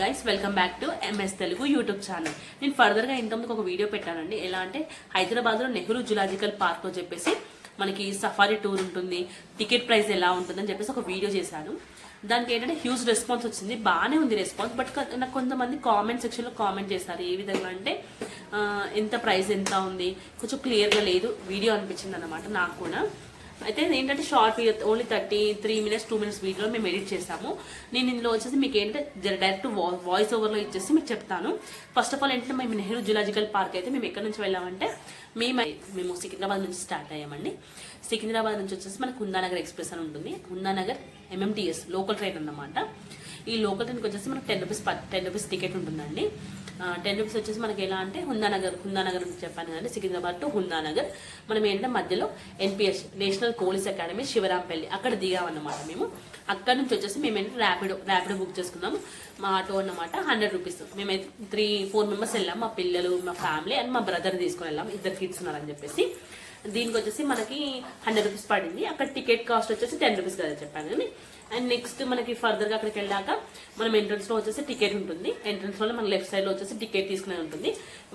Guys welcome back to MS Telugu YouTube channel నేను ఫర్దర్గా ఇంతకుముందుకు ఒక వీడియో పెట్టానండి. ఎలా అంటే హైదరాబాద్లో నెహ్రూ జులాజికల్ పార్క్ అని చెప్పేసి మనకి సఫారీ టూర్ ఉంటుంది టికెట్ ప్రైస్ ఎలా ఉంటుందని చెప్పేసి ఒక వీడియో చేశాను. దానికి ఏంటంటే హ్యూజ్ రెస్పాన్స్ వచ్చింది. బాగానే ఉంది రెస్పాన్స్ బట్ నాకు కొంతమంది కామెంట్ సెక్షన్లో కామెంట్ చేస్తారు ఏ విధంగా అంటే ఎంత ప్రైస్ ఎంత ఉంది? కొంచెం క్లియర్గా లేదు. వీడియో అనిపించింది అనమాట నాకు కూడా. అయితే ఏంటంటే short video only thirty three minutes two minutes వీడియోలో మేము ఎడిట్ చేసాము నేను ఇందులో వచ్చేసి మీకు ఏంటంటే డైరెక్ట్ వాయిస్ ఓవర్లో ఇచ్చేసి మీకు చెప్తాను. ఫస్ట్ ఆఫ్ ఆల్ ఏంటంటే మేము నెహ్రూ జులాజికల్ పార్క్ అయితే మేము ఎక్కడి నుంచి వెళ్ళామంటే మేము మేము సికింద్రాబాద్ నుంచి స్టార్ట్ అయ్యామండి. సికింద్రాబాద్ నుంచి వచ్చేసి మనకు హుందానగర్ ఎక్స్ప్రెస్ అని ఉంటుంది. హుందానగర్ ఎంఎంటీఎస్ లోకల్ ట్రైన్ అన్నమాట. ఈ లోకల్ ట్రైన్కి వచ్చేసి మనకు ten rupees ten rupees ticket ఉంటుందండి. టెన్ రూపీస్ వచ్చేసి మనకి ఎలా అంటే హుందానగర్ హుందానగర్ నుంచి చెప్పాను కదండి సికింద్రాబాద్ టు హుందానగర్. మనం ఏంటంటే మధ్యలో NPS national police academy Shivarampalli అక్కడ దిగామన్నమాట మేము. అక్కడ నుంచి వచ్చేసి మేము ఏంటంటే ర్యాపిడో ర్యాపిడో బుక్ చేసుకున్నాము. మా ఆటో అన్నమాట హండ్రెడ్ రూపీస్. మేమైతే త్రీ ఫోర్ మెంబర్స్ వెళ్ళాం మా పిల్లలు మా ఫ్యామిలీ అండ్ మా బ్రదర్ తీసుకుని వెళ్ళాం. ఇద్దరు కిడ్స్ ఉన్నారని చెప్పేసి. దీనికి వచ్చేసి మనకి హండ్రెడ్ రూపీస్ పడింది. అక్కడ టికెట్ కాస్ట్ వచ్చేసి టెన్ రూపీస్ కదా చెప్పాను కానీ అండ్ నెక్స్ట్ మనకి ఫర్దర్గా అక్కడికి వెళ్ళాక మనం ఎంట్రన్స్లో వచ్చేసి టికెట్ ఉంటుంది. ఎంట్రన్స్లో మన లెఫ్ట్ సైడ్లో వచ్చేసి టికెట్ తీసుకునే ఉంటుంది.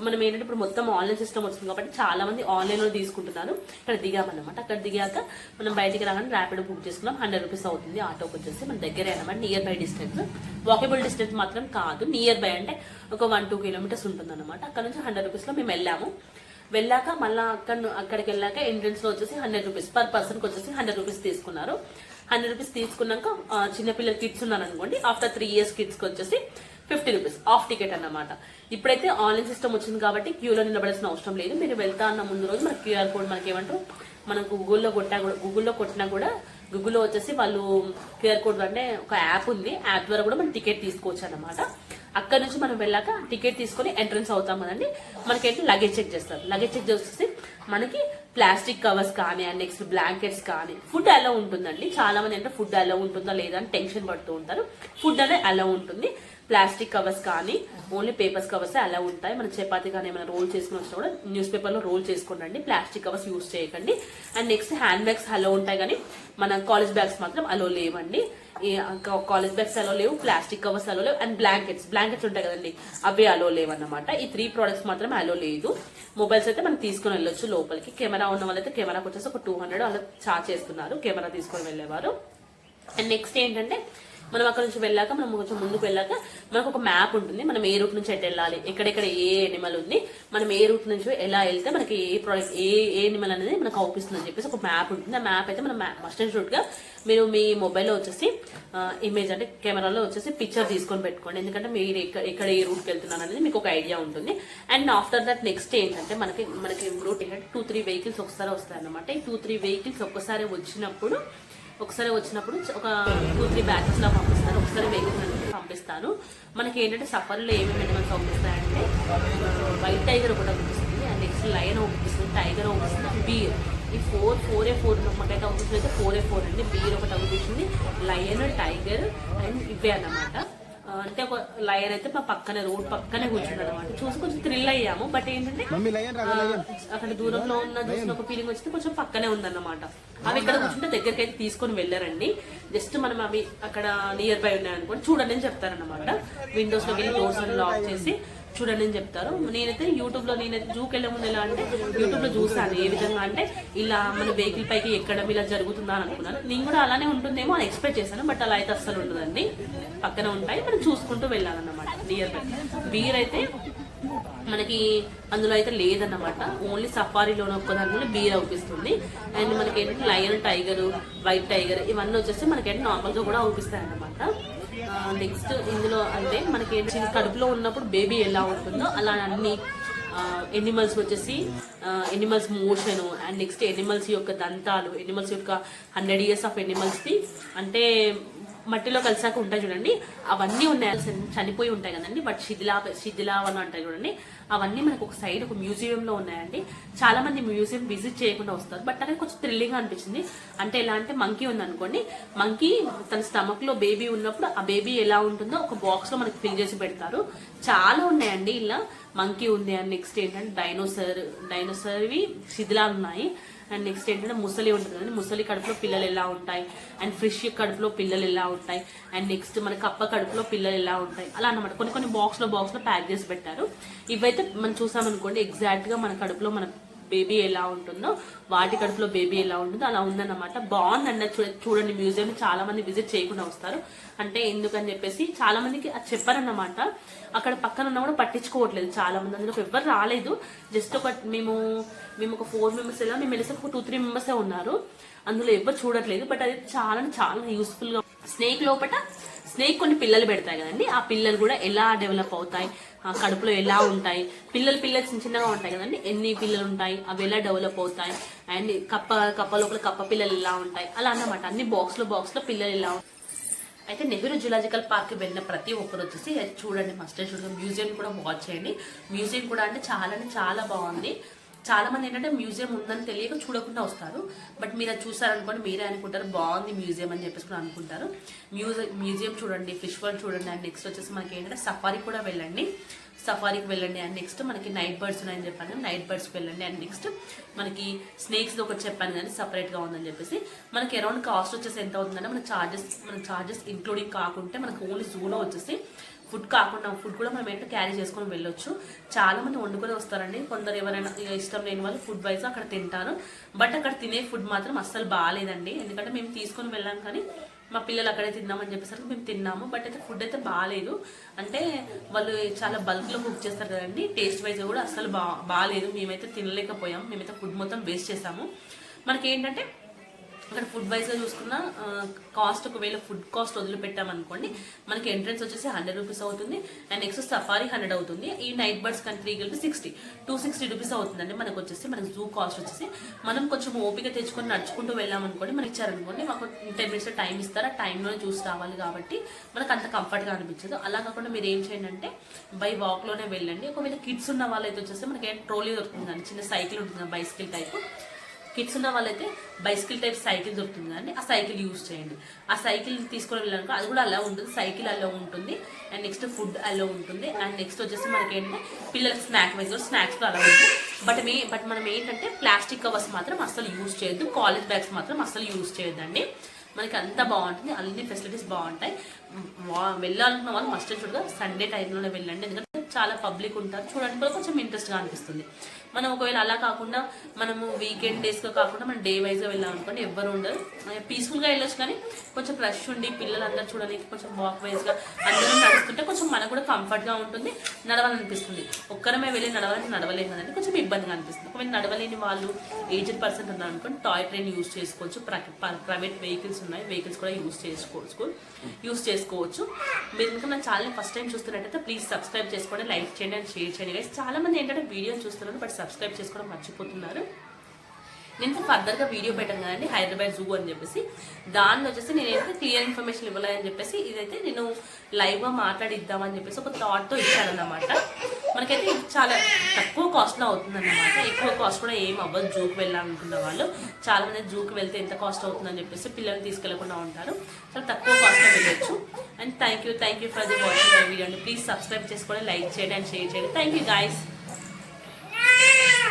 మనం ఏంటంటే ఇప్పుడు మొత్తం ఆన్లైన్ సిస్టమ్ వస్తుంది కాబట్టి చాలా మంది తీసుకుంటున్నారు. ఇక్కడ దిగామన్నమాట అక్కడ దిగాక మనం బయటికి రాగానే ర్యాపిడ్ బుక్ చేసుకున్నాం. హండ్రెడ్ రూపీస్ అవుతుంది. ఆటోకి వచ్చేసి మన దగ్గర అనమాట near by distance walkable distance మాత్రం కాదు. నియర్ బై అంటే ఒక వన్ టూ కిలోమీటర్స్ ఉంటుంది అనమాట అక్కడ నుంచి హండ్రెడ్ రూపీస్లో మేము వెళ్ళాము. వెళ్ళాక మళ్ళీ అక్కడ అక్కడికి వెళ్ళాక ఎంట్రన్స్లో వచ్చేసి హండ్రెడ్ రూపీస్. పర్ పర్సన్కి వచ్చేసి హండ్రెడ్ రూపీస్ తీసుకున్నారు. హండ్రెడ్ రూపీస్ తీసుకున్నాక చిన్నపిల్లల కిడ్స్ ఉన్నారనుకోండి ఆఫ్టర్ త్రీ ఇయర్స్ కిడ్స్కి వచ్చేసి ఫిఫ్టీ రూపీస్ ఆఫ్ టికెట్ అన్నమాట. ఇప్పుడైతే ఆన్లైన్ సిస్టమ్ వచ్చింది కాబట్టి క్యూలో నిలబడాల్సిన అవసరం లేదు. మీరు వెళ్తా అన్న ముందు రోజు మనకి క్యూఆర్ కోడ్ మనకి ఏమంటారు మనం గూగుల్లో కొట్టా కూడా గూగుల్లో కొట్టినా కూడా గూగుల్లో వచ్చేసి వాళ్ళు క్యూఆర్ కోడ్ అంటే ఒక యాప్ ఉంది. యాప్ ద్వారా కూడా మనం టికెట్ తీసుకోవచ్చు అనమాట అక్కడ నుంచి మనం వెళ్ళాక టికెట్ తీసుకొని ఎంట్రన్స్ అవుతాం కదండి మనకేంటి లగేజ్ చెక్ చేస్తారు. లగేజ్ చెక్ చేస్తే మనకి ప్లాస్టిక్ కవర్స్ కానీ అండ్ నెక్స్ట్ బ్లాంకెట్స్ కానీ ఫుడ్ అలా ఉంటుందండి. చాలా మంది అంటే ఫుడ్ అలా ఉంటుందా లేదా అని టెన్షన్ పడుతూ ఉంటారు. ఫుడ్ అనేది అలా ఉంటుంది. ప్లాస్టిక్ కవర్స్ కానీ ఓన్లీ పేపర్స్ కవర్స్ అలా ఉంటాయి. మన చపాతి కానీ ఏమైనా రోల్ చేసుకుని వచ్చినా కూడా న్యూస్ పేపర్లో రోల్ చేసుకోండి ప్లాస్టిక్ కవర్స్ యూస్ చేయకండి. అండ్ నెక్స్ట్ హ్యాండ్ బ్యాగ్స్ అలో ఉంటాయి కానీ మన కాలేజ్ బ్యాగ్స్ మాత్రం అలో లేవండి. కాలేజ్ బ్యాగ్స్ అలో లేవు ప్లాస్టిక్ కవర్స్ అలో లేవు అండ్ బ్లాంకెట్స్ బ్లాంకెట్స్ ఉంటాయి కదండి అవి అలో లేవు అన్నమాట ఈ త్రీ ప్రోడక్ట్స్ మాత్రం అలో లేదు. మొబైల్స్ అయితే మనం తీసుకొని వెళ్ళొచ్చు లోపలికి. కెమెరా ఉన్న వాళ్ళైతే కెమెరాకి వచ్చేసి ఒక టూ హండ్రెడ్ వాళ్ళు చార్జ్ చేస్తున్నారు. కెమెరా తీసుకొని వెళ్ళేవారు. అండ్ నెక్స్ట్ ఏంటంటే మనం అక్కడ నుంచి వెళ్ళాక మనం కొంచెం ముందుకు వెళ్ళాక మనకు ఒక మ్యాప్ ఉంటుంది. మనం ఏ రూట్ నుంచి ఎటు వెళ్ళాలి ఎక్కడెక్కడ ఏ ఎనిమల్ ఉంది మనం ఏ రూట్ నుంచి ఎలా వెళ్తే మనకి ఏ ప్రోడక్ట్ ఏ ఏ ఎనిమల్ అనేది మనకు అవుపిస్తుంది అని చెప్పేసి ఒక మ్యాప్ ఉంటుంది. ఆ మ్యాప్ అయితే మనం మస్ట్ అండ్ షూట్గా మీరు మీ మొబైల్లో వచ్చేసి ఇమేజ్ అంటే కెమెరాలో వచ్చేసి పిక్చర్ తీసుకొని పెట్టుకోండి. ఎందుకంటే మీరు ఎక్కడ ఎక్కడ ఏ రూట్కి వెళ్తున్నారు అనేది మీకు ఒక ఐడియా ఉంటుంది. అండ్ ఆఫ్టర్ దట్ నెక్స్ట్ ఏంటంటే మనకి మనకి రూట్ ఏంటంటే టూ త్రీ వెహికల్స్ ఒకసారి వస్తాయి అనమాట ఈ టూ త్రీ వెహికల్స్ ఒక్కసారి వచ్చినప్పుడు ఒకసారి వచ్చినప్పుడు ఒక టూ త్రీ బ్యాచెస్ లా పంపిస్తారు. ఒకసారి వెహికల్ అనేది పంపిస్తారు. మనకి ఏంటంటే సఫర్లో ఏమేమి ఎనిమల్స్ పంపిస్తాయంటే వైట్ టైగర్ ఒకటి పంపిస్తుంది అండ్ నెక్స్ట్ లయన్ పంపిస్తుంది టైగర్ పంపిస్తుంది బీర్ ఈ ఫోర్ ఫోర్ ఏ ఫోర్ మాకైతే అవుతుంది అయితే ఫోర్ ఏ ఫోర్ అండి. బీర్ ఒకటి అవుతుంది లయన్ టైగర్ అండ్ ఇవే అన్నమాట. అంటే ఒక లయన్ అయితే మా పక్కనే రోడ్ పక్కనే కూర్చున్నాడు అనమాట చూసి కొంచెం థ్రిల్ అయ్యాము బట్ ఏంటంటే అక్కడ దూరంలో ఉన్న చూసిన ఒక ఫీలింగ్ వచ్చింది కొంచెం పక్కనే ఉందన్నమాట. అవి ఇక్కడ కూర్చుంటే దగ్గరికి అయితే తీసుకొని వెళ్ళారండి. జస్ట్ మనం అవి అక్కడ నియర్ బై ఉన్నాయనుకోండి చూడండి అని చెప్తారన్నమాట. విండోస్లోకి వెళ్ళి డోర్స్ లాక్ చేసి చూడండి అని చెప్తారు. నేనైతే యూట్యూబ్లో నేనైతే జూకి వెళ్ళే ముందు ఎలా అంటే యూట్యూబ్లో చూసాను ఏ విధంగా అంటే ఇలా మన వెహికల్ పైకి ఎక్కడం ఇలా జరుగుతుందా అని అనుకున్నాను. నేను కూడా అలానే ఉంటుందేమో అని ఎక్స్పెక్ట్ చేశాను బట్ అలా అయితే అస్సలు ఉండదండి. పక్కన ఉంటాయి మనం చూసుకుంటూ వెళ్ళాలన్నమాట నియర్ బై బీర్ అయితే మనకి అందులో అయితే లేదన్నమాట. ఓన్లీ సఫారీలోనే ఒక్కదానిలో బీర్ అవుపిస్తుంది. అండ్ మనకి ఏంటంటే లయన్ టైగర్ వైట్ టైగర్ ఇవన్నీ వచ్చేసి మనకి నార్మల్గా కూడా అవుపిస్తాయి అన్నమాట నెక్స్ట్ ఇందులో అంటే మనకి చిన్న కడుపులో ఉన్నప్పుడు బేబీ ఎలా ఉంటుందో అలా అన్ని ఎనిమల్స్ వచ్చేసి animals motion and next animals యొక్క దంతాలు ఎనిమల్స్ యొక్క హండ్రెడ్ ఇయర్స్ ఆఫ్ ఎనిమల్స్ది అంటే మట్టిలో కలిసాక ఉంటాయి చూడండి. అవన్నీ ఉన్నాయి. చనిపోయి ఉంటాయి కదండి. బట్ శిథిలా శిథిలావనం అంటాయి చూడండి. అవన్నీ మనకు ఒక సైడ్ ఒక మ్యూజియంలో ఉన్నాయండి. చాలా మంది మ్యూజియం విజిట్ చేయకుండా వస్తారు. బట్ అనేది కొంచెం థ్రిల్లింగ్ అనిపించింది అంటే ఎలా అంటే మంకీ ఉంది అనుకోండి మంకీ తన స్టమక్లో బేబీ ఉన్నప్పుడు ఆ బేబీ ఎలా ఉంటుందో ఒక బాక్స్లో మనకి ఫిల్ చేసి పెడతారు. చాలా ఉన్నాయండి ఇలా. మంకీ ఉంది అండ్ నెక్స్ట్ ఏంటంటే డైనోసర్ డైనోసర్వి శిథిలాలు ఉన్నాయి. అండ్ నెక్స్ట్ ఏంటంటే ముసలి ఉంటుంది కదండి. ముసలి కడుపులో పిల్లలు ఎలా ఉంటాయి? అండ్ ఫిష్ కడుపులో పిల్లలు ఎలా ఉంటాయి? అండ్ నెక్స్ట్ మన కప్ప కడుపులో పిల్లలు ఎలా ఉంటాయి? అలా అన్నమాట. కొన్ని కొన్ని బాక్స్లో బాక్స్లో ప్యాక్ చేసి పెట్టారు. ఇవైతే మనం చూసామనుకోండి ఎగ్జాక్ట్గా మన కడుపులో మన బేబీ ఎలా ఉంటుందో వాటి కడుపులో బేబీ ఎలా ఉంటుందో అలా ఉందన్నమాట. బాగుందండి చూడండి మ్యూజియం చాలా మంది విజిట్ చేయకుండా వస్తారు. అంటే ఎందుకని చెప్పేసి చాలా మందికి అది చెప్పారన్నమాట. అక్కడ పక్కన ఉన్న కూడా పట్టించుకోవట్లేదు చాలా మంది అందులో ఎవ్వరు రాలేదు. జస్ట్ ఒక మేము మేము ఒక ఫోర్ మెంబర్స్ ఎలా మేము వెళ్ళేసి ఒక టూ త్రీ మెంబర్సే ఉన్నారు. అందులో ఎవ్వరు చూడట్లేదు. బట్ అది చాలా చాలా యూస్ఫుల్గా స్నేక్ లోపల స్నేక్ కొన్ని పిల్లలు పెడతాయి కదండి. ఆ పిల్లలు కూడా ఎలా డెవలప్ అవుతాయి? ఆ కడుపులో ఎలా ఉంటాయి? పిల్లలు పిల్లలు చిన్న చిన్నగా ఉంటాయి కదండి. ఎన్ని పిల్లలు ఉంటాయి? అవి ఎలా డెవలప్ అవుతాయి? అండ్ కప్ప కప్ప లోపల కప్ప పిల్లలు ఎలా ఉంటాయి? అలా అన్నమాట. అన్ని బాక్స్లో బాక్స్లో పిల్లలు ఎలా ఉంటాయి? అయితే నెహ్రూ జులాజికల్ పార్క్ వెళ్ళిన ప్రతి ఒక్కరు వచ్చేసి చూడండి ఫస్ట్ చూడండి. మ్యూజియం కూడా వాచ్ చేయండి. మ్యూజియం కూడా అంటే చాలా అంటే చాలా బాగుంది. చాలామంది ఏంటంటే మ్యూజియం ఉందని తెలియక చూడకుండా వస్తారు. బట్ మీరు అది చూసారనుకోండి మీరే అనుకుంటారు బాగుంది మ్యూజియం అని చెప్పేసి కూడా అనుకుంటారు. మ్యూజియం మ్యూజియం చూడండి ఫిష్ వరల్డ్ చూడండి అండ్ నెక్స్ట్ వచ్చేసి మనకి ఏంటంటే సఫారీ కూడా వెళ్ళండి. సఫారీకి వెళ్ళండి అండ్ నెక్స్ట్ మనకి నైట్ బర్డ్స్ ఉన్నాయని చెప్పాను నైట్ బర్డ్స్కి వెళ్ళండి. అండ్ నెక్స్ట్ మనకి స్నేక్స్ ఒకటి చెప్పాను కానీ సపరేట్గా ఉందని చెప్పేసి మనకి అరౌండ్ కాస్ట్ వచ్చేసి ఎంత అవుతుందంటే మన చార్జెస్ మన ఛార్జెస్ ఇంక్లూడింగ్ కాకుంటే మనకి ఓన్లీ జూలో వచ్చేసి ఫుడ్ కాకుండా ఫుడ్ కూడా మనం ఏంటో క్యారీ చేసుకొని వెళ్ళొచ్చు. చాలా మంది వండుకొని వస్తారండి. కొందరు ఎవరైనా ఇష్టం లేని వాళ్ళు ఫుడ్ వైజ్ అక్కడ తింటారు. బట్ అక్కడ తినే ఫుడ్ మాత్రం అస్సలు బాగాలేదండి ఎందుకంటే మేము తీసుకొని వెళ్ళాం కానీ మా పిల్లలు అక్కడే తిందామని చెప్పేసరికి మేము తిన్నాము. బట్ అయితే ఫుడ్ అయితే బాగాలేదు అంటే వాళ్ళు చాలా బల్క్లో కుక్ చేస్తారు కదండి. టేస్ట్ వైజ్ కూడా అస్సలు బా బాగాలేదు మేమైతే తినలేకపోయాం. మేమైతే ఫుడ్ మొత్తం వేస్ట్ చేసాము. మనకి ఏంటంటే అక్కడ ఫుడ్ వైజ్గా చూసుకున్న కాస్ట్ ఒకవేళ ఫుడ్ కాస్ట్ వదిలిపెట్టామనుకోండి మనకి ఎంట్రన్స్ వచ్చేసి హండ్రెడ్ రూపీస్ అవుతుంది అండ్ నెక్స్ట్ సఫారీ హండ్రెడ్ అవుతుంది. ఈ నైట్ బర్డ్స్ కంట్రీ కలిపి సిక్స్టీ టూ సిక్స్టీ రూపీస్ అవుతుందండి. మనకు వచ్చేసి మనకి జూ కాస్ట్ వచ్చేసి. మనం కొంచెం ఓపిక తెచ్చుకొని నడుచుకుంటూ వెళ్ళామనుకోండి మనకి ఇచ్చారనుకోండి మాకు టెన్ మినిట్స్ టైం ఇస్తారు. ఆ టైంలో చూసి రావాలి కాబట్టి మనకు అంత కంఫర్ట్గా అనిపించదు. అలా కాకుండా మీరు ఏం చేయండి అంటే బై వాక్లోనే వెళ్ళండి. ఒకవేళ కిడ్స్ ఉన్న వాళ్ళైతే వచ్చేసి మనకి ట్రోలీ దొరుకుతుందండి చిన్న సైకిల్ ఉంటుంది బైసికల్ టైప్ కిడ్స్ ఉన్న వాళ్ళైతే బైసికల్ టైప్ సైకిల్ దొరుకుతుంది కానీ ఆ సైకిల్ యూజ్ చేయండి. ఆ సైకిల్ తీసుకొని వెళ్ళాలనుకో అది కూడా అలా ఉంటుంది. సైకిల్ అలా ఉంటుంది. అండ్ నెక్స్ట్ ఫుడ్ అలా ఉంటుంది. అండ్ నెక్స్ట్ వచ్చేసి మనకి ఏంటంటే పిల్లలకి స్నాక్ వైజ్ కూడా స్నాక్స్ కూడా అలా ఉంటుంది. బట్ మే బట్ మనం ఏంటంటే ప్లాస్టిక్ కవర్స్ మాత్రం అస్సలు యూజ్ చేయొద్దు. కాలేజ్ బ్యాగ్స్ మాత్రం అస్సలు యూజ్ చేయొద్దండి. మనకి అంతా బాగుంటుంది అన్ని ఫెసిలిటీస్ బాగుంటాయి. వెళ్ళాలనుకున్న వాళ్ళు మస్ట్ చూడగా సండే టైంలోనే వెళ్ళండి. ఎందుకంటే చాలా పబ్లిక్ ఉంటారు. చూడడానికి కూడా కొంచెం ఇంట్రెస్ట్గా అనిపిస్తుంది. మనం ఒకవేళ అలా కాకుండా మనము వీకెండ్ డేస్గా కాకుండా మనం డే వైజ్గా వెళ్ళాం అనుకోండి ఎవ్వరు ఉండరు. పీస్ఫుల్గా వెళ్ళొచ్చు కానీ కొంచెం రష్ ఉండి పిల్లలందరూ చూడడానికి కొంచెం వాక్ వైజ్గా అందరూ నడుస్తుంటే కొంచెం మనకు కూడా కంఫర్ట్గా ఉంటుంది నడవాలనిపిస్తుంది. ఒక్కరమే వెళ్ళి నడవాలని నడవలేము కదండి. కొంచెం ఇబ్బందిగా అనిపిస్తుంది. ఒకవేళ నడవలేని వాళ్ళు ఏజ్డ్ పర్సన్ ఉన్నారు అనుకోండి టాయ్ ట్రైన్ యూస్ చేసుకోవచ్చు ప్రైవేట్ వెహికల్స్ ఉన్నాయి. వెహికల్స్ కూడా యూస్ చేసుకోవచ్చు. యూస్ చేసుకోవచ్చు. మీరు ఇంకా నా ఛానల్ ఫస్ట్ టైం చూస్తున్నట్టయితే ప్లీజ్ సబ్స్క్రైబ్ చేసుకోండి లైక్ చేయండి అండ్ షేర్ చేయండి. గైస్ చాలామంది ఏంటంటే వీడియో చూస్తున్నారు బట్ సబ్స్క్రైబ్ చేసుకోవడం మర్చిపోతున్నారు. నేను ఫర్దర్గా వీడియో పెట్టాను కదండి హైదరాబాద్ జూ అని చెప్పేసి. దానిలో వచ్చేసి నేను క్లియర్ ఇన్ఫర్మేషన్ ఇవ్వాలని చెప్పేసి ఇదైతే నేను లైవ్గా మాట్లాడిద్దామని చెప్పేసి ఒక థాట్తో ఇచ్చానన్నమాట. మనకైతే చాలా తక్కువ కాస్ట్లో అవుతుందన్నమాట. ఎక్కువ కాస్ట్ కూడా ఏం అవ్వదు జూకి వెళ్ళాలనుకున్న వాళ్ళు. చాలామంది జూకి వెళ్తే ఎంత కాస్ట్ అవుతుందని చెప్పేసి పిల్లల్ని తీసుకెళ్ళకుండా ఉంటారు. చాలా తక్కువ కాస్ట్లో వెళ్ళొచ్చు. And thank you thank you for the watching my video అండి ప్లీజ్ సబ్స్క్రైబ్ చేసుకోండి లైక్ చేయండి అండ్ షేర్ చేయండి. Thank you guys